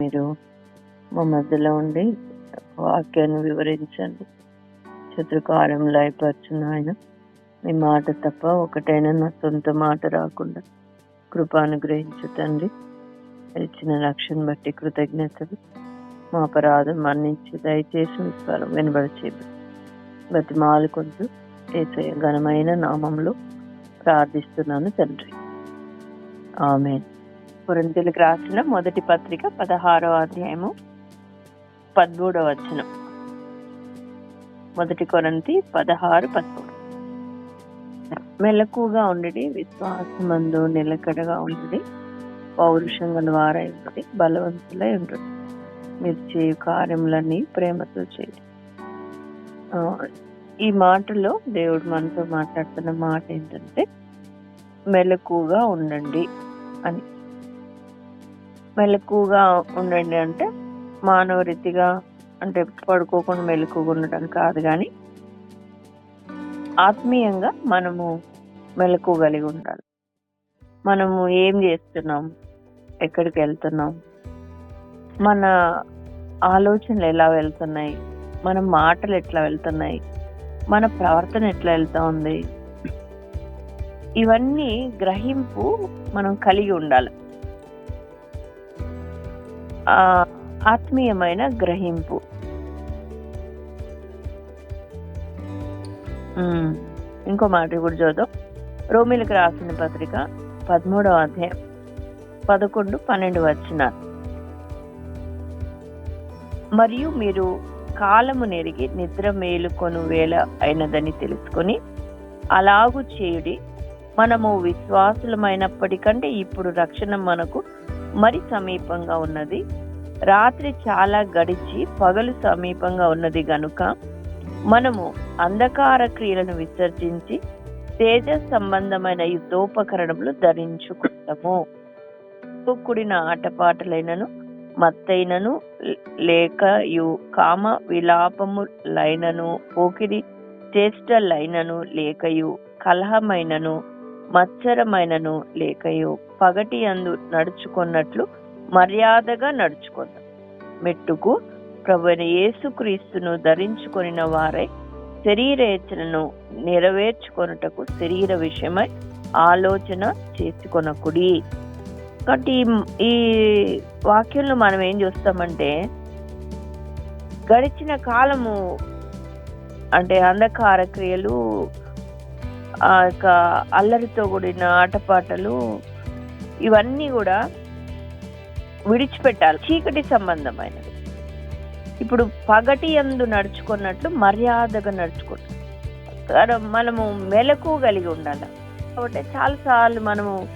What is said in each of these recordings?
మీరు మా మధ్యలో ఉండి వాక్యాన్ని వివరించండి. శత్రుకార్యంలో అయిపరచున్న ఆయన. మీ మాట తప్ప ఒకటైనా నా సొంత మాట రాకుండా కృపానుగ్రహించు తండ్రి. ఇచ్చిన రక్షణ బట్టి కృతజ్ఞతలు. మా అపరాధం మన్నించి దయచేసి మీ స్వరం వినబడిచేది బతిమాలు కొంచెం ఏసయ ఘనమైన నామంలో ప్రార్థిస్తున్నాను తండ్రి. ఆమె కొరింతలకు రాసిన మొదటి పత్రిక పదహారవ అధ్యాయము పదమూడవ వచనం. మొదటి కొరంతి పదహారు పదమూడు. మెలకుగా ఉండడి విశ్వాసమందు నిలకడగా ఉండడి పౌరుషంగా వారై ఉండి బలవంతులై ఉండడు. మీరు చేయు కార్యములన్నీ ప్రేమతో చేయండి. ఈ మాటలో దేవుడు మనతో మాట్లాడుతున్న మాట ఏంటంటే మెలకుగా ఉండండి అని. మెలకుగా ఉండండి అంటే మానవ రీతిగా అంటే పడుకోకుండా మెలకుగా ఉండటం కాదు కానీ ఆత్మీయంగా మనము మెలకు కలిగి ఉండాలి. మనము ఏం చేస్తున్నాం? ఎక్కడికి వెళ్తున్నాం? మన ఆలోచనలు ఎలా వెళ్తున్నాయి? మన మాటలు ఎట్లా వెళ్తున్నాయి? మన ప్రవర్తన ఎట్లా వెళ్తా ఉంది? ఇవన్నీ గ్రహింపు మనం కలిగి ఉండాలి. ఆత్మీయమైన గ్రహింపు. ఇంకో మాట కూడా చూద్దాం. రోమిలకు రాసిన పత్రిక పదమూడవ అధ్యాయం పదకొండు పన్నెండు వచ్చిన. మరియు మీరు కాలము నెరిగి నిద్ర మేలుకొను వేళ అయినదని తెలుసుకొని అలాగు చేయుడి మనము విశ్వాసులమైనప్పటికంటే ఇప్పుడు రక్షణ మనకు మరి సమీపంగా ఉన్నది. రాత్రి చాలా గడిచి పగలు సమీపంగా ఉన్నది గనుక మనము అంధకార క్రియలను విసర్జించి తేజ సంబంధమైన యుద్ధోపకరణములు ధరించుకుంటాము. కూడిన ఆటపాటలైనను మత్తైనను లేక యు కామ విలాపములైనను పోకిరి చేష్టలైనను లేకయు కలహమైనను మచ్చరమైనను లేకయో. పగటి అందు నడుచుకున్నట్లు మర్యాదగా నడుచుకుందాం మెట్టుకు ప్రభుని యేసుక్రీస్తును ధరించుకొనిన వారై శరీరేచనను నెరవేర్చుకొనుటకు శరీర విషయమై ఆలోచన చేసుకొనకుడి. కాబట్టి ఈ వాక్యంలో మనం ఏం చూస్తామంటే గడిచిన కాలము అంటే అంధకార క్రియలు ఆ యొక్క అల్లరితో కూడిన ఆటపాటలు ఇవన్నీ కూడా విడిచిపెట్టాలి. చీకటి సంబంధమైనది ఇప్పుడు పగటి ఎందు నడుచుకున్నట్లు మర్యాదగా నడుచుకుంటాం. మనము మెలకు కలిగి ఉండాలి. కాబట్టి చాలాసార్లు మనము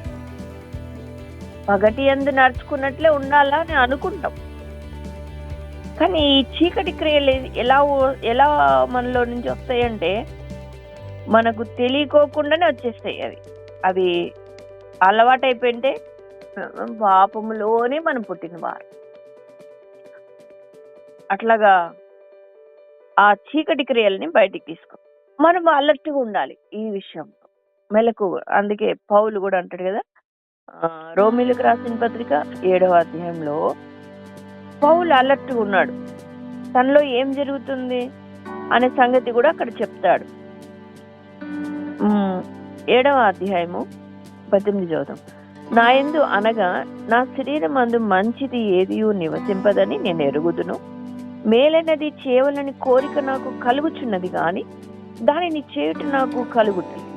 పగటి ఎందు నడుచుకున్నట్లే ఉండాలా అని అనుకుంటాం. కానీ ఈ చీకటి క్రియలు ఎలా ఎలా మనలో నుంచి వస్తాయంటే మనకు తెలియకోకుండానే వచ్చేస్తాయి అవి. అవి అలవాటైపోయింటే పాపములోనే మనం పుట్టినవారు అట్లాగా ఆ చీకటి క్రియల్ని బయటికి తీసుకో. మనం అలర్ట్గా ఉండాలి ఈ విషయంలో మెలకు అందుకే పౌలు కూడా అంటాడు కదా రోమిలకు రాసిన పత్రిక ఏడవ అధ్యాయంలో పౌలు అలర్ట్గా ఉన్నాడు. తనలో ఏం జరుగుతుంది అనే సంగతి కూడా అక్కడ చెప్తాడు. ఏడవ అధ్యాయము పద్దెనిమిది చదువుతాం నా ఎందు అనగా నా శరీరం అందు మంచిది ఏది నివసింపదని నేను ఎరుగుదును. మేలైనది చేయవలని కోరిక నాకు కలుగుచున్నది కానీ దానిని చేయుట నాకు కలుగుతుంది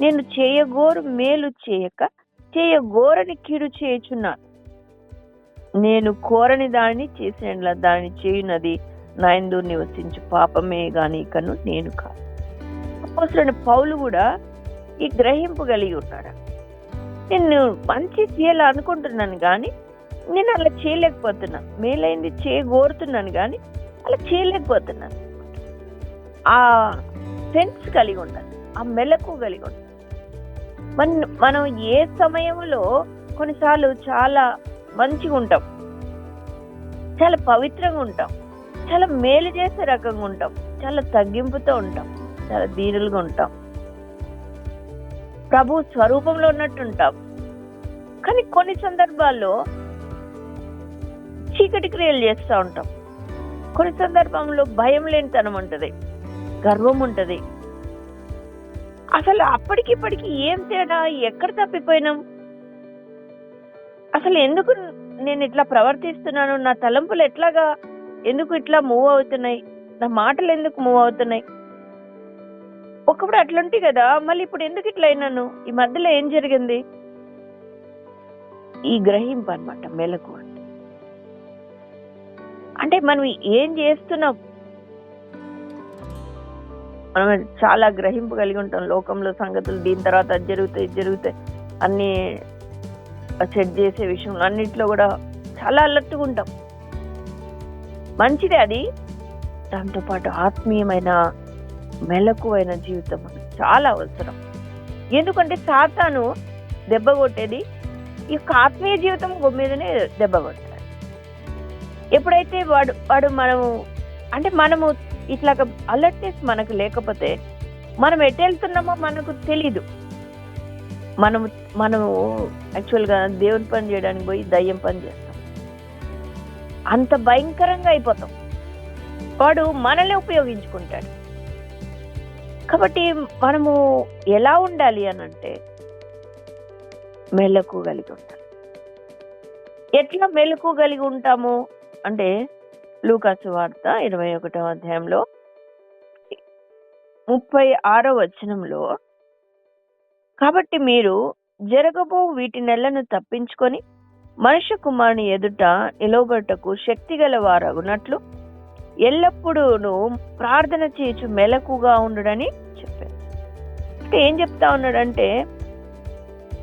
నేను చేయగోరు మేలు చేయక చేయగోరని కీడు చేయుచున్నాను. నేను కోరని దానిని చేసిన దానిని చేయునది నా యందు నివసించు పాపమే గాని ఇకను నేను కాదు. అపోసరుడైన పౌలు కూడా ఈ గ్రహింపు కలిగి ఉన్నాడు నేను మంచి చేయాలనుకుంటున్నాను కానీ నేను అలా చేయలేకపోతున్నా. మేలైంది చేయగోరుతున్నాను కానీ అలా చేయలేకపోతున్నాను ఆ సెన్స్ కలిగి ఉండాలి. ఆ మెలకు కలిగి ఉండాలి. మన మనం ఏ సమయంలో కొన్నిసార్లు చాలా మంచిగా ఉంటాం. చాలా పవిత్రంగా ఉంటాం. చాలా మేలు చేసే రకంగా ఉంటాం. చాలా తగ్గింపుతో ఉంటాం. చాలా దీనులుగా ఉంటాం. ప్రభు స్వరూపంలో ఉన్నట్టు ఉంటాం కానీ కొన్ని సందర్భాల్లో చీకటి క్రియలు చేస్తూ ఉంటాం. కొన్ని సందర్భంలో భయం లేనితనం ఉంటుంది గర్వం ఉంటుంది. అసలు అప్పటికిప్పటికి ఏం తేడా ఎక్కడ తప్పిపోయినాం? అసలు ఎందుకు నేను ఇట్లా ప్రవర్తిస్తున్నాను? నా తలంపులు ఎట్లాగా? ఎందుకు ఇట్లా మూవ్ అవుతున్నాయి? నా మాటలు ఎందుకు మూవ్ అవుతున్నాయి? ఒకప్పుడు అట్లుంటే కదా మళ్ళీ ఇప్పుడు ఎందుకు ఇట్లా అయినాను? ఈ మధ్యలో ఏం జరిగింది? ఈ గ్రహింపు అన్నమాట మెలకు అంటే అంటే మనం ఏం చేస్తున్నాం? మనం చాలా గ్రహింపు కలిగి ఉంటాం. లోకంలో సంగతులు దీని తర్వాత అది జరుగుతాయి ఇది జరుగుతాయి. అన్ని సెట్ చేసే విషయంలో అన్నిట్లో కూడా చాలా అలర్ట్గా ఉంటాం. మంచిదే అది. దాంతోపాటు ఆత్మీయమైన మెలకువైన జీవితం చాలా అవసరం. ఎందుకంటే సాతాను దెబ్బ కొట్టేది ఈ యొక్క ఆత్మీయ జీవితం మీదనే దెబ్బ కొడతాడు. ఎప్పుడైతే వాడు వాడు మనము అంటే మనము ఇట్లా అలర్ట్నెస్ మనకు లేకపోతే మనం ఎటు వెళ్తున్నామో మనకు తెలీదు. మనము మనము యాక్చువల్గా దేవుని పని చేయడానికి పోయి దయ్యం పని చేస్తాం. అంత భయంకరంగా అయిపోతాం. వాడు మనల్ని ఉపయోగించుకుంటాడు. కాబట్టి మనము ఎలా ఉండాలి అని అంటే మెలకు కలిగి ఉండాలి ఎట్లా మెలకు కలిగి ఉంటాము అంటే లూకాసు వార్త ఇరవై ఒకటో అధ్యాయంలో ముప్పై ఆరో వచనంలో కాబట్టి మీరు జరగబో వీటి నెలను తప్పించుకొని మనుష్య కుమారుని ఎదుట నిలవబట్టకు శక్తి గల వారగునట్లు ఎల్లప్పుడూ ప్రార్థన చేయొచ్చు మెలకుగా ఉండడని చెప్పారు. అంటే ఏం చెప్తా ఉన్నాడంటే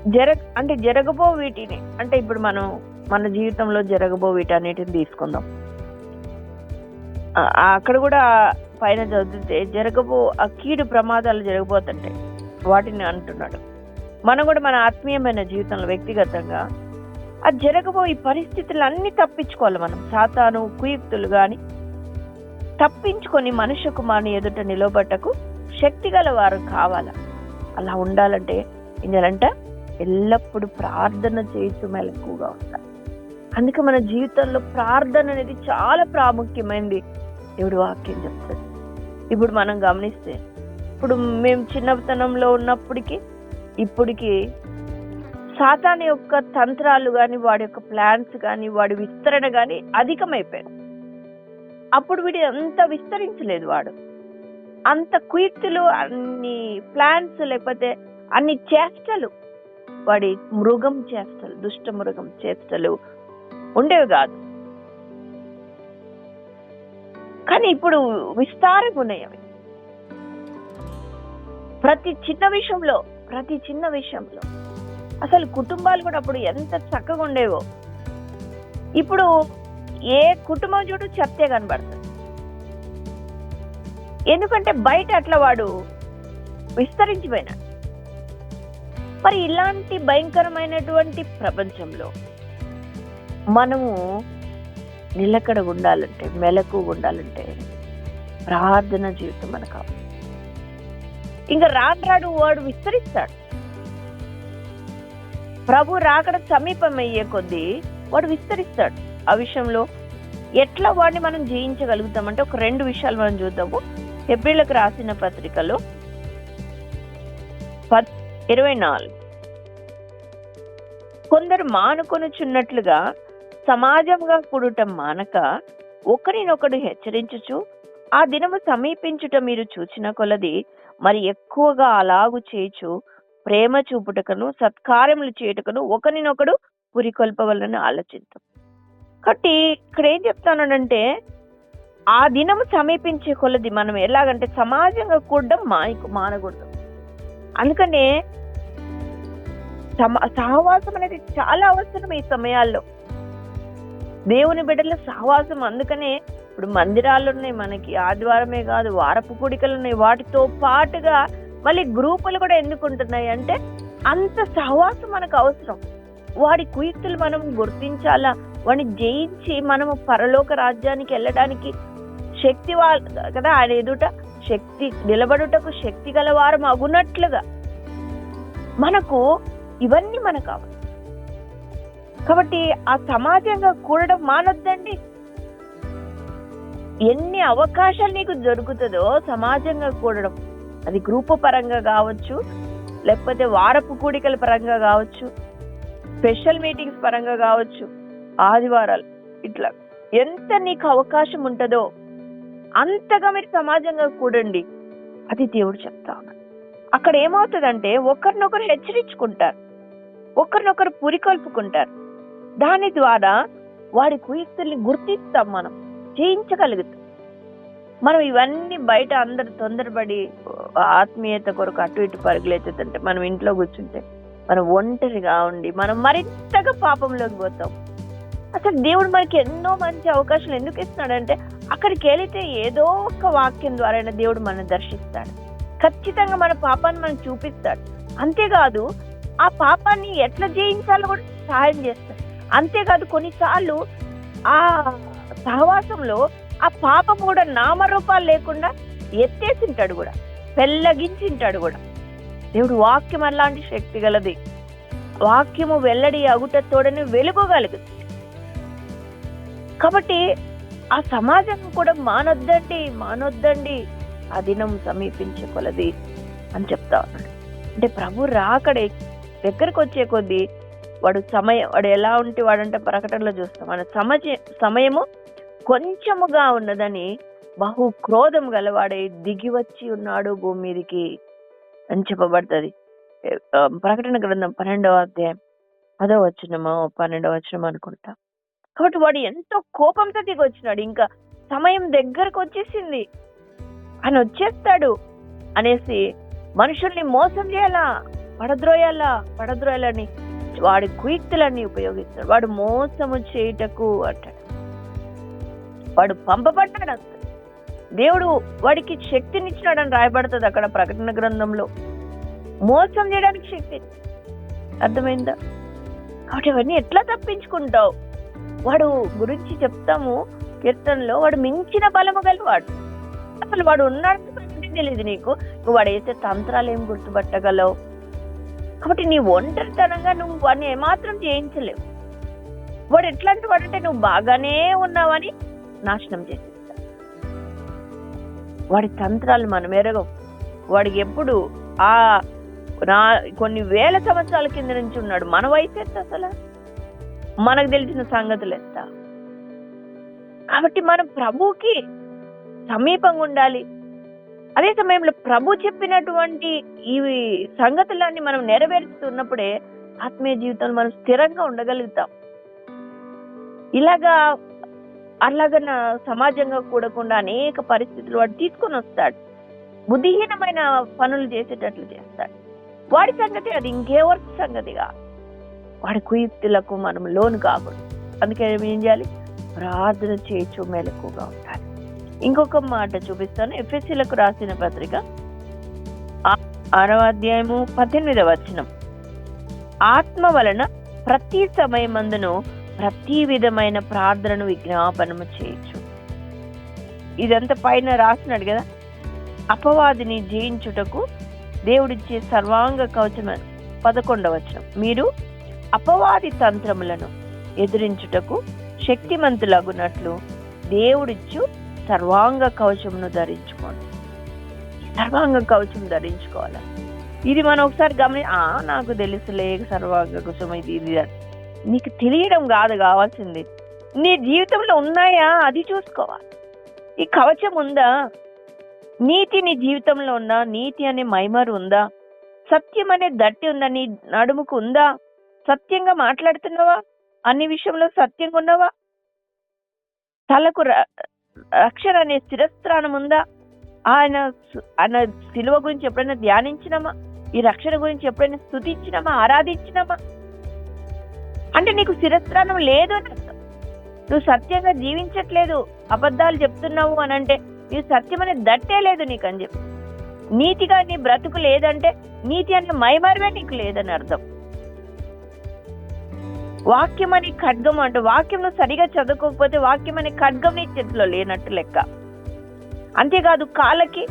జర అంటే జరగబో వీటిని అంటే ఇప్పుడు మనం మన జీవితంలో జరగబో వీటన్నిటిని తీసుకుందాం. అక్కడ కూడా పైన చదివితే జరగబో ఆ కీడు ప్రమాదాలు జరగబోతుంటాయి. వాటిని అంటున్నాడు. మనం కూడా మన ఆత్మీయమైన జీవితంలో వ్యక్తిగతంగా ఆ జరగబో ఈ పరిస్థితులు తప్పించుకోవాలి మనం. సాతాను కుయుక్తులు కానీ తప్పించుకొని మనుష్య కుమారుని ఎదుట నిలబట్టకు శక్తి గల వారు కావాల? అలా ఉండాలంటే ఏం చేయాలంట? ఎల్లప్పుడూ ప్రార్థన చేస్తూ మెలకుగా ఉండాలి. అందుకే మన జీవితంలో ప్రార్థన అనేది చాలా ప్రాముఖ్యమైనది. దేవుడు వాక్యం చెప్తాడు. ఇప్పుడు మనం గమనిస్తే ఇప్పుడు మేము చిన్నతనంలో ఉన్నప్పటికీ ఇప్పటికీ సాతాన్ యొక్క తంత్రాలు కానీ వాడి యొక్క ప్లాన్స్ కానీ వాడి విస్తరణ కానీ అధికమైపోయాయి అప్పుడు వీడు అంత విస్తరించలేదు వాడు. అంత కుయుక్తులు అన్ని ప్లాన్స్ లేకపోతే అన్ని చేష్టలు వాడి మృగం చేష్టలు దుష్ట మృగం చేష్టలు ఉండేవి కాదు. కానీ ఇప్పుడు విస్తారంగా ఉన్నాయి అవి. ప్రతి చిన్న విషయంలో ప్రతి చిన్న విషయంలో. అసలు కుటుంబాలు కూడా అప్పుడు ఎంత చక్కగా ఉండేవో. ఇప్పుడు ఏ కుటుంబం చూడు చెప్తే కనబడుతుంది ఎందుకంటే బయట అట్లా వాడు విస్తరించిపోయినాడు. మరి ఇలాంటి భయంకరమైనటువంటి ప్రపంచంలో మనము నిలకడ ఉండాలంటే మెలకు ఉండాలంటే ప్రార్థన జీవితం మనకు కావాలి. ఇంకా రాను రాడు వాడు విస్తరిస్తాడు. ప్రభు రాకడ సమీపమయ్యే కొద్దీ వాడు విస్తరిస్తాడు. ఆ విషయంలో ఎట్లా వాడిని మనం జయించగలుగుతామంటే ఒక రెండు విషయాలు మనం చూద్దాము. ఏప్రిల్కి రాసిన పత్రికలో పద్ ఇరవై నాలుగు. కొందరు మానుకొనుచున్నట్లుగా సమాజంగా కూడటం మానక ఒకరినొకడు హెచ్చరించుచు ఆ దినము సమీపించుట మీరు చూచిన కొలది మరి ఎక్కువగా అలాగు చేయుచు ప్రేమ చూపుటకును సత్కార్యములు చేయుటకును ఒకరినొకడు పురికొల్పవలను ఆలోచిద్దాం. కాబట్టి ఇక్కడ ఏం చెప్తానంటే ఆ దినం సమీపించే కొలది మనం ఎలాగంటే సమాజంగా కూడా మాయకు మానకూడదు. అందుకనే సమా సహవాసం అనేది చాలా అవసరం ఈ సమయాల్లో. దేవుని బిడ్డల సహవాసం అందుకనే ఇప్పుడు మందిరాలు ఉన్నాయి మనకి ఆదివారమే కాదు వారపు కూడికలు ఉన్నాయి వాటితో పాటుగా మళ్ళీ గ్రూపులు కూడా ఎందుకు ఉంటున్నాయి అంటే అంత సహవాసం మనకు అవసరం. వాడి కుయుక్తులు మనం గుర్తించాలా? వాడిని జయించి మనము పరలోక రాజ్యానికి వెళ్ళడానికి శక్తి కదా ఆయన ఎదుట శక్తి నిలబడుటకు శక్తి గలవారం అగునట్లుగా మనకు ఇవన్నీ మనకు కావాలి. కాబట్టి ఆ సమాజంగా కూడడం మానొద్దండి. ఎన్ని అవకాశాలు నీకు దొరుకుతుందో సమాజంగా కూడడం. అది గ్రూప్ పరంగా కావచ్చు లేకపోతే వారపు కూడికల పరంగా కావచ్చు స్పెషల్ మీటింగ్స్ పరంగా కావచ్చు ఆదివారాలు. ఇట్లా ఎంత నీకు అవకాశం ఉంటుందో అంతగా మీరు సమాజంగా కూడండి. అది దేవుడు చెప్తా ఉన్నాడు. అక్కడ ఏమవుతుందంటే ఒకరినొకరు హెచ్చరించుకుంటారు. ఒకరినొకరు పురికొల్పుకుంటారు దాని ద్వారా వాడి కుయుక్తుల్ని గుర్తిస్తాం మనం. జయించగలుగుతాం. మనం ఇవన్నీ బయట అందరు తొందరపడి ఆత్మీయత కొరకు అటు ఇటు పరుగులెత్తుతుంటే మనం ఇంట్లో కూర్చుంటే మనం ఒంటరిగా ఉండి మనం మరింతగా పాపంలోకి పోతాం. అసలు దేవుడు మనకి ఎన్నో మంచి అవకాశాలు ఎందుకు ఇస్తున్నాడంటే అక్కడికి వెళితే ఏదో ఒక వాక్యం ద్వారా దేవుడు మనం దర్శిస్తాడు. ఖచ్చితంగా మన పాపాన్ని మనం చూపిస్తాడు. అంతేకాదు ఆ పాపాన్ని ఎట్లా జయించాలో కూడా సహాయం చేస్తాడు. అంతేకాదు కొన్నిసార్లు ఆ సహవాసంలో ఆ పాపం కూడా నామరూపాలు లేకుండా ఎత్తేసింటాడు కూడా పెళ్ళగించింటాడు కూడా. దేవుడు వాక్యం అలాంటి శక్తి గలది. వాక్యము వెల్లడి అగుట అగుటతోడని వెలుగగలదు కాబట్టి ఆ సమాజం కూడా మానొద్దండి మానొద్దండి. ఆ దినం సమీపించే కొలది అని చెప్తా ఉన్నాడు. అంటే ప్రభు రాకడే దగ్గరకు వచ్చే కొద్దీ వాడు సమయం వాడు ఎలా ఉంటే వాడంటే ప్రకటనలో చూస్తాం. మన సమయ సమయము కొంచెముగా ఉన్నదని బహు క్రోధం గలవాడై దిగి వచ్చి ఉన్నాడు భూమి మీదకి అని చెప్పబడుతుంది. ప్రకటన గ్రంథం పన్నెండవ అధ్యాయం పదో వచ్చినమో పన్నెండవ వచ్చినమో అనుకుంటా. కాబట్టి వాడు ఎంతో కోపంతో దిగి వచ్చినాడు ఇంకా సమయం దగ్గరకు వచ్చేసింది. అని వచ్చేస్తాడు అనేసి మనుషుల్ని మోసం చేయాలా? పడద్రోయాలా? పడద్రోయాలని వాడి కుయుక్తులన్నీ ఉపయోగిస్తాడు. వాడు మోసము చేయుటకు అంటాడు. వాడు పంపబడ్డాడు అంత దేవుడు వాడికి శక్తినిచ్చినాడని రాయబడుతుంది అక్కడ ప్రకటన గ్రంథంలో. మోసం చేయడానికి శక్తి. అర్థమైందా? కాబట్టి అవన్నీ ఎట్లా తప్పించుకుంటావు? వాడు గురించి చెప్తాము కీర్తనలో వాడు మించిన బలము గలవాడు. అసలు వాడు ఉన్నాడు తెలియదు నీకు. నువ్వు వాడు వేసే తంత్రాలు ఏం గుర్తుపట్టగలవు? కాబట్టి నీ ఒంటరితనంగా నువ్వు వాడిని ఏమాత్రం చేయించలేవు వాడు ఎట్లాంటి వాడంటే నువ్వు బాగానే ఉన్నావని నాశనం చేసేస్తా వాడి తంత్రాలు మనం ఎరగం వాడికి ఎప్పుడు ఆ నా కొన్ని వేల సంవత్సరాల కింద నుంచి ఉన్నాడు. మన వయసు ఎంత అసలు? మనకు తెలిసిన సంగతులు ఎంత? కాబట్టి మనం ప్రభువుకి సమీపంగా ఉండాలి. అదే సమయంలో ప్రభు చెప్పినటువంటి ఈ సంగతులన్నీ మనం నెరవేరుస్తున్నప్పుడే ఆత్మీయ జీవితంలో మనం స్థిరంగా ఉండగలుగుతాం. ఇలాగా అలాగన సమాజంగా కూడకుండా అనేక పరిస్థితులు వాడు తీసుకొని వస్తాడు. బుద్ధిహీనమైన పనులు చేసేటట్లు చేస్తాడు. వాడి సంగతి అది ఇంకెవరి సంగతిగా. వాడి కుయుక్తులకు మనం లోను కాకూడదు. అందుకే ఏం చేయాలి? ప్రార్థన చేయొచ్చు మెలకుగా ఉండాలి. ఇంకొక మాట చూపిస్తాను. ఎఫ్ఎస్సీలకు రాసిన పత్రిక ఆ- ఆరవ అధ్యాయము పద్దెనిమిదవ వచనం. ఆత్మ వలన ప్రతి సమయమందును ప్రతి విధమైన ప్రార్థనను విజ్ఞాపనము చేయొచ్చు ఇదంతా పైన రాసినాడు కదా? అపవాదిని జయించుటకు దేవుడిచ్చే సర్వాంగ కవచం పదకొండవచనం మీరు అపవాది తంత్రములను ఎదిరించుటకు శక్తిమంతులగునట్లు దేవుడిచ్చు సర్వాంగ కవచమును ధరించుకోండి సర్వాంగ కవచం ధరించుకోవాలి? ఇది మనం ఒకసారి గమని ఆ నాకు తెలుసులే సర్వాంగ కవచం ఇది ఇది నీకు తెలియడం కాదు కావాల్సింది. నీ జీవితంలో ఉన్నాయా? అది చూసుకోవాలి. ఈ కవచం ఉందా? నీతి నీ జీవితంలో ఉందా? నీతి అనే మైమరు ఉందా? సత్యం అనే దట్టి ఉందా నీ నడుముకు ఉందా? సత్యంగా మాట్లాడుతున్నావా? అన్ని విషయంలో సత్యంగా ఉన్నావా? తలకు ర- రక్షణ అనే స్థిరస్థానం ఉందా? ఆయన ఆయన సిలువ గురించి ఎప్పుడైనా ధ్యానించినామా? ఈ రక్షణ గురించి ఎప్పుడైనా స్థుతించినామా ఆరాధించినామా? అంటే నీకు స్థిరస్థానం లేదు అని నువ్వు సత్యంగా జీవించట్లేదు అబద్ధాలు చెప్తున్నావు అని అంటే నీవు సత్యం అనేది దట్టే లేదు నీకు అని చెప్పి. నీతిగా నీ బ్రతుకు లేదంటే నీతి అన్న మైమరవే నీకు లేదని అర్థం. వాక్యం అనే ఖడ్గం అంటే వాక్యం నువ్వు సరిగా చదువుకోకపోతే వాక్యం అనే ఖడ్గం నీ చేతిలో లేనట్టు లెక్క. అంతేకాదు కాళ్ళకి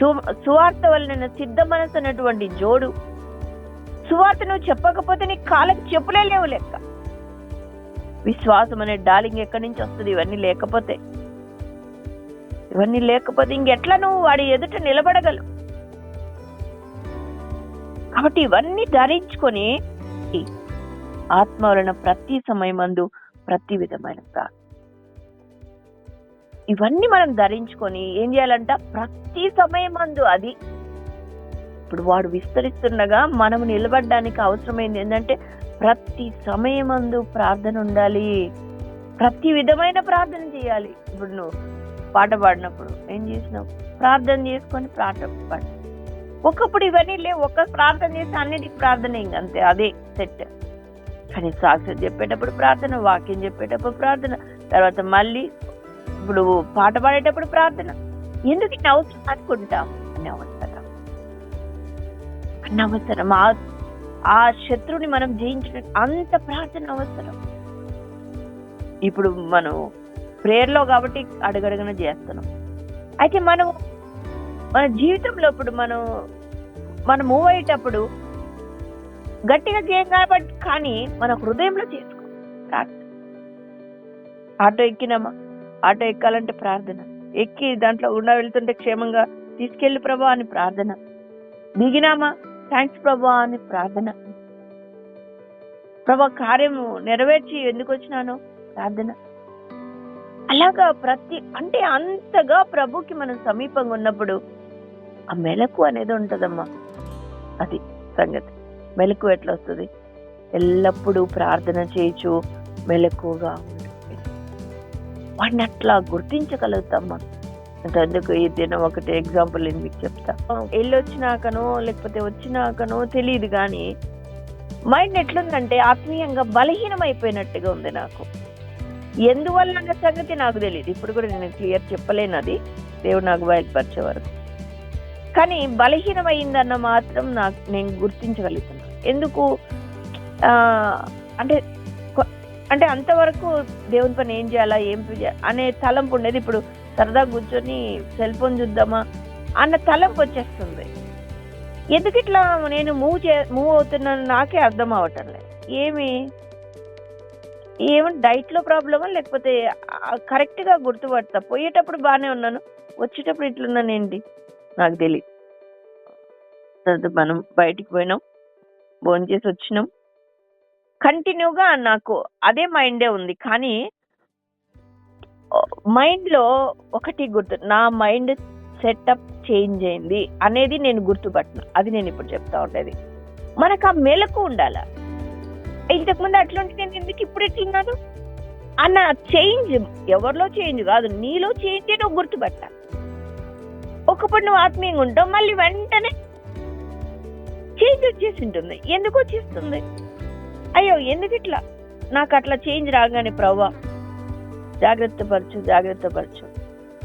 సు- సువార్త వలన సిద్ధ మనసు అన్నటువంటి జోడు. సువార్త నువ్వు చెప్పకపోతే నీ కాళ్ళకి చెప్పులే లేవు లెక్క. విశ్వాసం అనే డాలింగ్ ఎక్కడి నుంచి వస్తుంది? ఇవన్నీ లేకపోతే. ఇవన్నీ లేకపోతే ఇంకెట్లా నువ్వు వాడి ఎదుట నిలబడగలవు? కాబట్టి ఇవన్నీ ధరించుకొని ఆత్మ వలన ప్రతి సమయమందు ప్రతి విధమైన ప్రార్థన. ఇవన్నీ మనం ధరించుకొని ఏం చేయాలంట? ప్రతి సమయమందు అది. ఇప్పుడు వాడు విస్తరిస్తుండగా మనం నిలబడడానికి అవసరమైంది ఏంటంటే ప్రతి సమయమందు ప్రార్థన ఉండాలి. ప్రతి విధమైన ప్రార్థన చేయాలి. ఇప్పుడు నువ్వు పాట పాడినప్పుడు ఏం చేసినావు? ప్రార్థన చేసుకొని పాట పాడు. ఒకప్పుడు ఇవన్నీ లేవు. ఒక్క ప్రార్థన చేస్తే అన్నిటికి ప్రార్థన ఇంకంతే అదే సెట్. కానీ సాక్షి చెప్పేటప్పుడు ప్రార్థన వాక్యం చెప్పేటప్పుడు ప్రార్థన తర్వాత మళ్ళీ ఇప్పుడు పాట పాడేటప్పుడు ప్రార్థన. ఎందుకు ఇన్ని అవసరం అనుకుంటాం అని అవసరం. అన్న అవసరం. ఆ ఆ శత్రువుని మనం జయించడం అంత ప్రార్థన అవసరం. ఇప్పుడు మనం ప్రేయర్లో కాబట్టి అడగడగన చేస్తున్నాం. అయితే మనం మన జీవితంలో ఇప్పుడు మనం మనం మూవ్ అయ్యేటప్పుడు గట్టిగా చేయం కాబట్టి కానీ మన హృదయంలో చేసుకో. ప్రార్థన ఆటో ఎక్కినామా ఆటో ఎక్కాలంటే ప్రార్థన. ఎక్కి దాంట్లో ఉండ వెళ్తుంటే క్షేమంగా తీసుకెళ్ళి ప్రభా అని ప్రార్థన. దిగినామా? థ్యాంక్స్ ప్రభా అని ప్రార్థన. ప్రభా కార్యము నెరవేర్చి ఎందుకు వచ్చినాను ప్రార్థన. అలాగా ప్రతి అంటే అంతగా ప్రభుకి మనం సమీపంగా ఉన్నప్పుడు ఆ మెలకు అనేది ఉంటదమ్మా. అది సంగతి. మెలకు ఎట్లా వస్తుంది ఎల్లప్పుడూ ప్రార్థన చేయొచ్చు మెలకుగా ఉంటుంది వాడిని అట్లా గుర్తించగలుగుతామ్మా అంటే అందుకు ఈ దినం ఒకటి ఎగ్జాంపుల్ నేను మీకు చెప్తా. వెళ్ళొచ్చినాకనో లేకపోతే వచ్చినాకనో తెలియదు కానీ మైండ్ ఎట్లుందంటే ఆత్మీయంగా బలహీనమైపోయినట్టుగా ఉంది నాకు. ఎందువల్ల అన్న సంగతి నాకు తెలియదు ఇప్పుడు కూడా నేను క్లియర్ చెప్పలేను అది. దేవుడు నాకు బయలుపరిచే వరకు. కానీ బలహీనమైందన్న మాత్రం నాకు నేను గుర్తించగలుగుతున్నాను ఎందుకు అంటే అంటే అంతవరకు దేవుని పని ఏం చేయాలా ఏం అనే తలంపు ఉండేది. ఇప్పుడు సరదా కూర్చొని సెల్ ఫోన్ చూద్దామా అన్న తలంపు వచ్చేస్తుంది. ఎందుకు ఇట్లా నేను మూవ్ చే మూవ్ అవుతున్నాను నాకే అర్థం అవటం లేదు. ఏమి? డైట్లో ప్రాబ్లమా లేకపోతే కరెక్ట్గా గుర్తుపడతా? పోయేటప్పుడు బాగానే ఉన్నాను. వచ్చేటప్పుడు ఇట్లున్నాను ఏంటి నాకు తెలియదు తర్వాత మనం బయటికి పోయినాం. భోంచేసి వచ్చినాం. కంటిన్యూగా నాకు అదే మైండే ఉంది. కానీ మైండ్లో ఒకటి గుర్తు నా మైండ్ సెటప్ చేంజ్ అయింది అనేది నేను గుర్తుపట్టిన. అది నేను ఇప్పుడు చెప్తా ఉండేది. మనకు ఆ మెలకు ఉండాల? ఇంతకుముందు అట్లుంటే నేను ఎందుకు ఇప్పుడు ఎట్లున్నాను అన్న చేంజ్ ఎవరిలో చేంజ్ కాదు నీలో చేంజ్ నువ్వు గుర్తుపట్టాలి ఒకప్పుడు నువ్వు ఆత్మీయంగా ఉంటావు మళ్ళీ వెంటనే చేంజ్ వచ్చేసి ఉంటుంది. ఎందుకు వచ్చేస్తుంది? అయ్యో ఎందుకు ఇట్లా నాకు అట్లా చేంజ్ రాగానే ప్రవ్వా జాగ్రత్త పరచు జాగ్రత్త పరచు.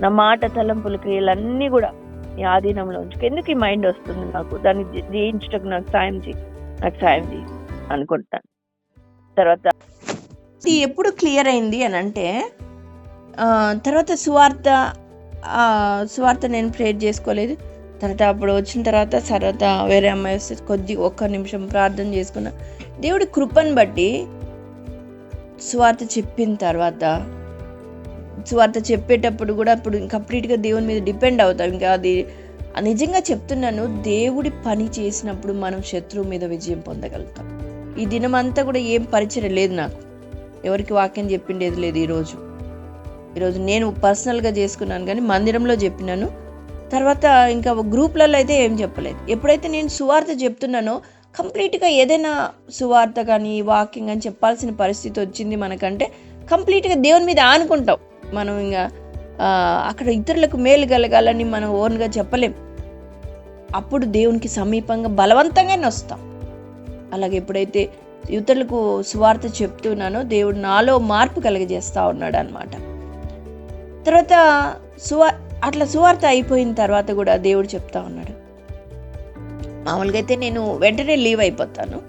నా మాట తలంపుల క్రియలన్నీ కూడా నీ ఆధీనంలో ఉంచుకు. ఎందుకు ఈ మైండ్ వస్తుంది నాకు? దాన్ని జయించటకు జయించుటకు నాకు సాయం చేయి. నాకు సాయం చేయి అనుకుంటాను. తర్వాత ఇది ఎప్పుడు క్లియర్ అయింది అని అంటే తర్వాత సువార్త సువార్త నేను ప్రేర్ చేసుకోలేదు. తర్వాత అప్పుడు వచ్చిన తర్వాత తర్వాత వేరే అమ్మాయి వస్తే కొద్ది ఒక్క నిమిషం ప్రార్థన చేసుకున్నా. దేవుడి కృపను బట్టి స్వార్థ చెప్పిన తర్వాత స్వార్థ చెప్పేటప్పుడు కూడా అప్పుడు కంప్లీట్గా దేవుని మీద డిపెండ్ అవుతాం. ఇంకా అది నిజంగా చెప్తున్నాను దేవుడి పని చేసినప్పుడు మనం శత్రువు మీద విజయం పొందగలుగుతాం. ఈ దినం అంతా కూడా ఏం పరిచయం లేదు నాకు. ఎవరికి వాక్యం చెప్పిండేది లేదు ఈరోజు. ఈరోజు నేను పర్సనల్గా చేసుకున్నాను కానీ మందిరంలో చెప్పినాను. తర్వాత ఇంకా గ్రూప్లలో అయితే ఏం చెప్పలేదు. ఎప్పుడైతే నేను సువార్త చెప్తున్నానో కంప్లీట్గా ఏదైనా సువార్త కానీ వాకింగ్ అని చెప్పాల్సిన పరిస్థితి వచ్చింది మనకంటే కంప్లీట్గా దేవుని మీద ఆనుకుంటాం. మనం ఇంకా అక్కడ ఇతరులకు మేలు కలగాలని మనం ఓన్గా చెప్పలేం. అప్పుడు దేవునికి సమీపంగా బలవంతంగానే వస్తాం అలాగే ఎప్పుడైతే ఇతరులకు సువార్త చెప్తున్నానో దేవుడు నాలో మార్పు కలగజేస్తూ ఉన్నాడు అనమాట తర్వాత సువా అట్లా సువార్త అయిపోయిన తర్వాత కూడా దేవుడు చెప్తా ఉన్నాడు. మామూలుగా అయితే నేను వెంటనే లీవ్ అయిపోతాను.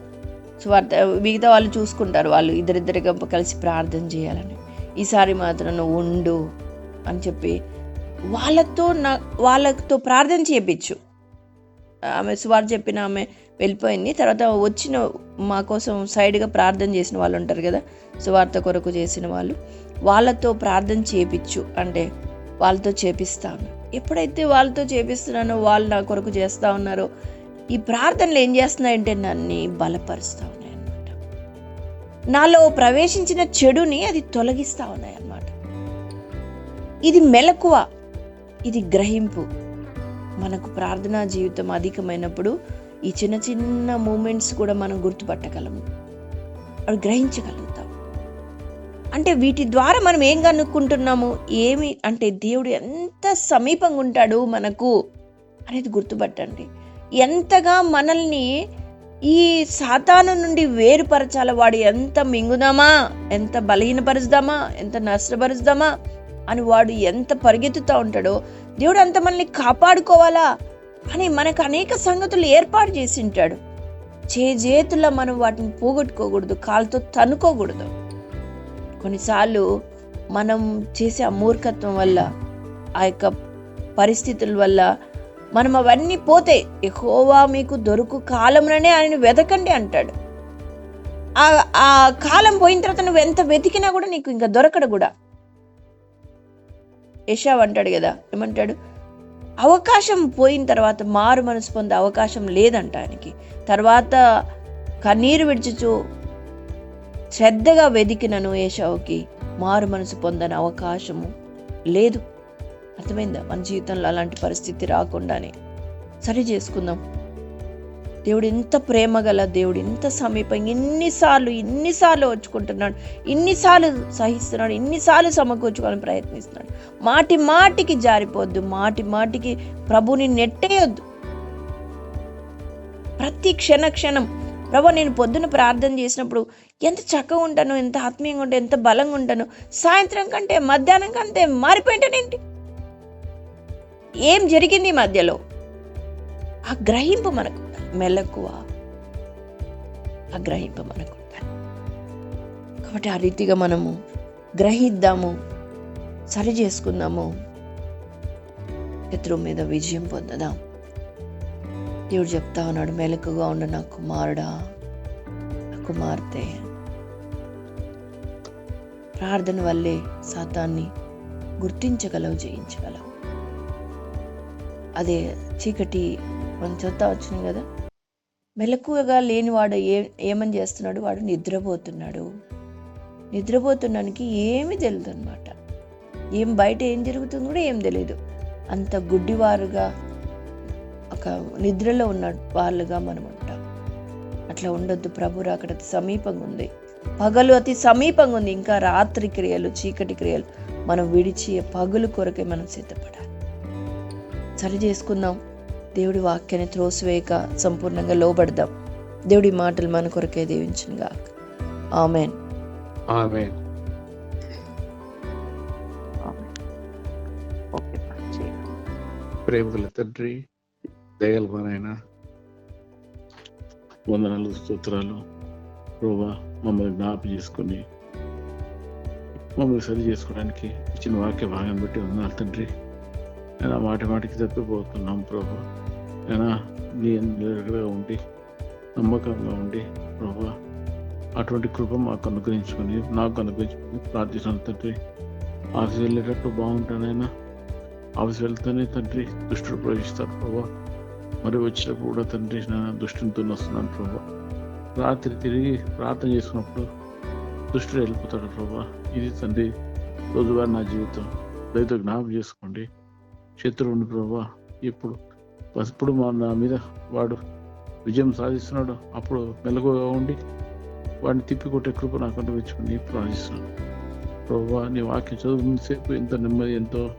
సువార్త మిగతా వాళ్ళు చూసుకుంటారు వాళ్ళు ఇద్దరిద్దరిగా కలిసి ప్రార్థన చేయాలని. ఈసారి మాత్రం నువ్వు ఉండు అని చెప్పి వాళ్ళతో నా వాళ్ళతో ప్రార్థన చేయించు ఆమె సువార్త చెప్పిన ఆమె వెళ్ళిపోయింది. తర్వాత వచ్చిన మా కోసం సైడ్గా ప్రార్థన చేసిన వాళ్ళు ఉంటారు కదా సువార్త కొరకు చేసిన వాళ్ళు వాళ్ళతో ప్రార్థన చేయించు అంటే వాళ్ళతో చేపిస్తాను. ఎప్పుడైతే వాళ్ళతో చేపిస్తున్నానో వాళ్ళు నా కొరకు చేస్తూ ఉన్నారో ఈ ప్రార్థనలు ఏం చేస్తున్నాయంటే నన్ను బలపరుస్తూ ఉన్నాయి అన్నమాట నాలో ప్రవేశించిన చెడుని అది తొలగిస్తూ ఉన్నాయి అన్నమాట ఇది మెలకువ ఇది గ్రహింపు. మనకు ప్రార్థనా జీవితం అధికమైనప్పుడు ఈ చిన్న చిన్న మూమెంట్స్ కూడా మనం గుర్తుపట్టగలము. అవి గ్రహించగలుగుతాం. అంటే వీటి ద్వారా మనం ఏం కనుక్కుంటున్నాము? ఏమి? అంటే దేవుడు ఎంత సమీపంగా ఉంటాడు మనకు అనేది గుర్తుపట్టండి. ఎంతగా మనల్ని ఈ సాతాను నుండి వేరుపరచాల వాడు ఎంత మింగుదామా? ఎంత బలహీనపరుచుదామా? ఎంత నష్టపరుచుదామా? అని వాడు ఎంత పరిగెత్తుతూ ఉంటాడో దేవుడు అంత మనల్ని కాపాడుకోవాలా? అని మనకు అనేక సంగతులు ఏర్పాటు చేసి ఉంటాడు. చేతుల్లో మనం వాటిని పోగొట్టుకోకూడదు కాలుతో తనుకోకూడదు కొన్నిసార్లు మనం చేసే ఆ మూర్ఖత్వం వల్ల ఆ యొక్క పరిస్థితుల వల్ల మనం అవన్నీ పోతే ఎహోవా మీకు దొరుకు కాలంలోనే ఆయన వెతకండి అంటాడు. ఆ కాలం పోయిన తర్వాత నువ్వు ఎంత వెతికినా కూడా నీకు ఇంకా దొరకడు కూడా. యశావ్ అంటాడు కదా ఏమంటాడు? అవకాశం పోయిన తర్వాత మారు మనసు పొందే అవకాశం లేదంట ఆయనకి. తర్వాత కన్నీరు విడిచుచు శ్రద్ధగా వెదికినను ఏషావుకి మారు మనసు పొందని అవకాశము లేదు. అర్థమైందా? మన జీవితంలో అలాంటి పరిస్థితి రాకుండానే. సరి చేసుకుందాం. దేవుడు ఇంత ప్రేమ గల దేవుడు ఇంత సమీపం ఎన్నిసార్లు ఇన్నిసార్లు వచ్చుకుంటున్నాడు ఇన్నిసార్లు సహిస్తున్నాడు ఇన్నిసార్లు సమకూర్చుకోవాలని ప్రయత్నిస్తున్నాడు. మాటి మాటికి జారిపోద్దు మాటి మాటికి ప్రభుని నెట్టేయొద్దు. ప్రతి క్షణ క్షణం ప్రభు నేను పొద్దున ప్రార్థన చేసినప్పుడు ఎంత చక్కగా ఉంటాను ఎంత ఆత్మీయంగా ఉంటాను ఎంత బలంగా ఉంటాను. సాయంత్రం కంటే మధ్యాహ్నం కంటే మారిపోయింటానేంటి ఏం జరిగింది ఈ మధ్యలో? ఆ గ్రహింపు మనకు మెలకువ. ఆ గ్రహింపు మనకు కాబట్టి ఆ రీతిగా మనము గ్రహిద్దాము సరి చేసుకుందాము. శత్రువు మీద విజయం పొందదాం. దేవుడు చెప్తా ఉన్నాడు మెలకుగా ఉండు నా కుమారుడా నా కుమార్తె. ప్రార్థన వల్లే సాతాన్ని గుర్తించగలవు జయించగలవు. అదే చీకటి మనం చూస్తా వచ్చింది కదా మెలకువగా లేనివాడు ఏ ఏమని చేస్తున్నాడు? వాడు నిద్రపోతున్నాడు. నిద్రపోతున్నానికి ఏమి తెలియదు అనమాట ఏం బయట ఏం జరుగుతుందో కూడా ఏం తెలియదు అంత గుడ్డివారుగా ఒక నిద్రలో ఉన్న వాళ్ళుగా మనం ఉంటాం. అట్లా ఉండొద్దు ప్రభు అక్కడ అతి సమీపంగా ఉంది. పగలు అతి సమీపంగా ఉంది. ఇంకా రాత్రి క్రియలు చీకటి క్రియలు మనం విడిచి పగులు కొరకే మనం సిద్ధపడాలి. సరి చేసుకుందాం. దేవుడి వాక్యాన్ని త్రోసివేయక సంపూర్ణంగా లోబడదాం. దేవుడి మాటలు మన కొరకే దీవించునుగా ఆమెన్. ఆమె ఓకే చేయండి ప్రేమగల తండ్రి దయగలమనైనా వందనాలు స్తోత్రాలు. ప్రభా మమ్మల్ని జ్ఞాపం చేసుకొని మమ్మల్ని సరి చేసుకోవడానికి ఇచ్చిన వాక్య భాగం బట్టి వందనాలు తండ్రి. అయినా మాటి మాటికి తప్పిపోతున్నాం ప్రభా. నేను నీ దగ్గరగా ఉండి నమ్మకంగా ఉండి ప్రభా అటువంటి కృప మాకు అనుగ్రహించుకొని నాకు అనుగ్రహించుకొని ప్రార్థిస్తాను తండ్రి. ఆఫీస్ వెళ్ళేటప్పుడు బాగుంటానైనా ఆఫీస్ వెళ్తేనే తండ్రి దుష్టుడు ప్రవేశిస్తాడు ప్రభా. మరి వచ్చినప్పుడు కూడా తండ్రి దుష్టునితో వస్తున్నాను ప్రభా. రాత్రి తిరిగి ప్రార్థన చేసుకున్నప్పుడు దుష్టుడు వెళ్ళిపోతాడు ప్రభా. ఇది తండ్రి రోజువారి నా జీవితం. దయతో జ్ఞాపకం చేసుకోండి. శత్రువుని ప్రభా ఇప్పుడు ఇప్పుడు మా నా మీద వాడు విజయం సాధిస్తున్నాడు అప్పుడు మెలకుగా ఉండి వాడిని తిప్పికొట్టే కృప నాకు అనుభవించుకుని ప్రార్థిస్తున్నాను. ప్రభా నీ వాక్యం చదువుసేపు ఎంత నెమ్మది ఎంతో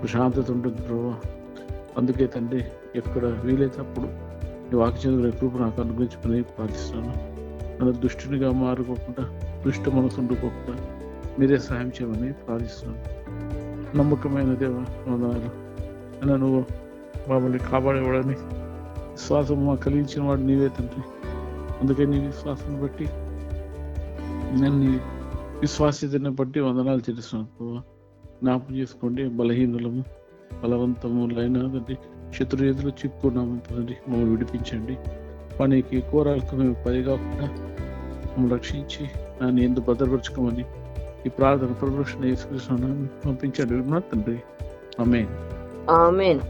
ప్రశాంతత ఉంటుంది ప్రభా. అందుకే తండ్రి ఎక్కడ వీలైనప్పుడు నీ వాక్య చదువుకునే కృప నాకు అనుగ్రహించుకుని ప్రార్థిస్తున్నాను. నన్ను దుష్టునిగా మారుకోకుండా దుష్ట మనసు ఉండుకోకుండా మీరే సహాయం చేయమని ప్రార్థిస్తున్నాను. నమ్మకమైన దేవ వందనాలు. అయినా నువ్వు మమ్మల్ని కాపాడేవాడని విశ్వాసం మా కలిగించిన వాడు నీవే తండ్రి. అందుకే నీ విశ్వాసం బట్టి నేను నీ బట్టి వందనాలు తెలుస్తున్నాను ప్రభా జ్ఞాపకం చేసుకోండి బలహీనులము. బలవంతములైన తండ్రి శత్రు ఎదురు చిక్కున్నాము తండ్రి మమ్మల్ని విడిపించండి. పనికి కోరాలకు మేము పది కాకుండా మమ్మల్ని రక్షించి నన్ను ఎందుకు భద్రపరచుకోమని ఈ ప్రార్థన ప్రదర్శన పంపించండి. తండ్రి. ఆమె ఆమెన్.